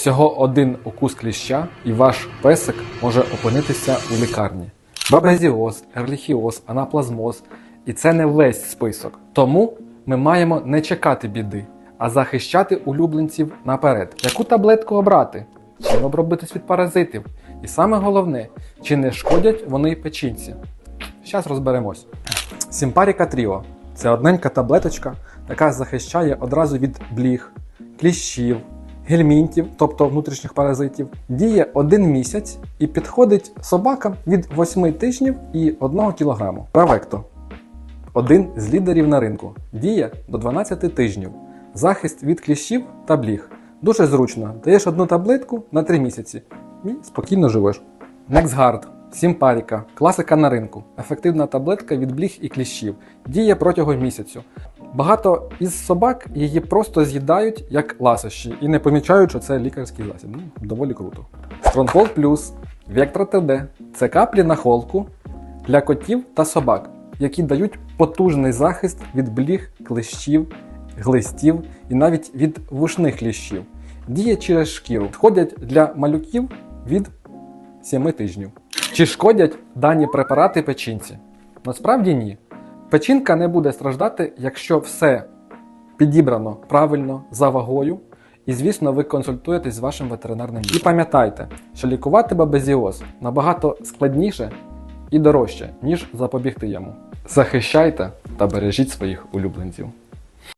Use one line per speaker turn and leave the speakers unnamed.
Всього один укус кліща, і ваш песик може опинитися у лікарні. Бабезіоз, ерліхіоз, анаплазмоз. І це не весь список. Тому ми маємо не чекати біди, а захищати улюбленців наперед. Яку таблетку обрати? Чим обробитись від паразитів? І саме головне, чи не шкодять вони печінці? Зараз розберемось. Сімпаріка Тріо це одненька таблеточка, яка захищає одразу від бліг, кліщів, гельмінтів, тобто внутрішніх паразитів. Діє один місяць і підходить собакам від 8 тижнів і 1 кг. Правекто один з лідерів на ринку. Діє до 12 тижнів. Захист від кліщів та бліг. Дуже зручно. Даєш одну таблетку на 3 місяці і спокійно живеш. NextGuard. Сімпаріка. Класика на ринку. Ефективна таблетка від бліг і кліщів. Діє протягом місяцю. Багато із собак її просто з'їдають як ласощі і не помічають, що це лікарський засіб. Ну, доволі круто. Stronghold Plus, Vectra TD це каплі на холку для котів та собак, які дають потужний захист від бліг, клещів, глистів і навіть від вушних кліщів. Діє через шкіру. Підходять для малюків від 7 тижнів. Чи шкодять дані препарати печінці? Насправді ні. Печінка не буде страждати, якщо все підібрано правильно за вагою. І, звісно, ви консультуєтесь з вашим ветеринарним лікарем. І пам'ятайте, що лікувати бабезіоз набагато складніше і дорожче, ніж запобігти йому. Захищайте та бережіть своїх улюбленців.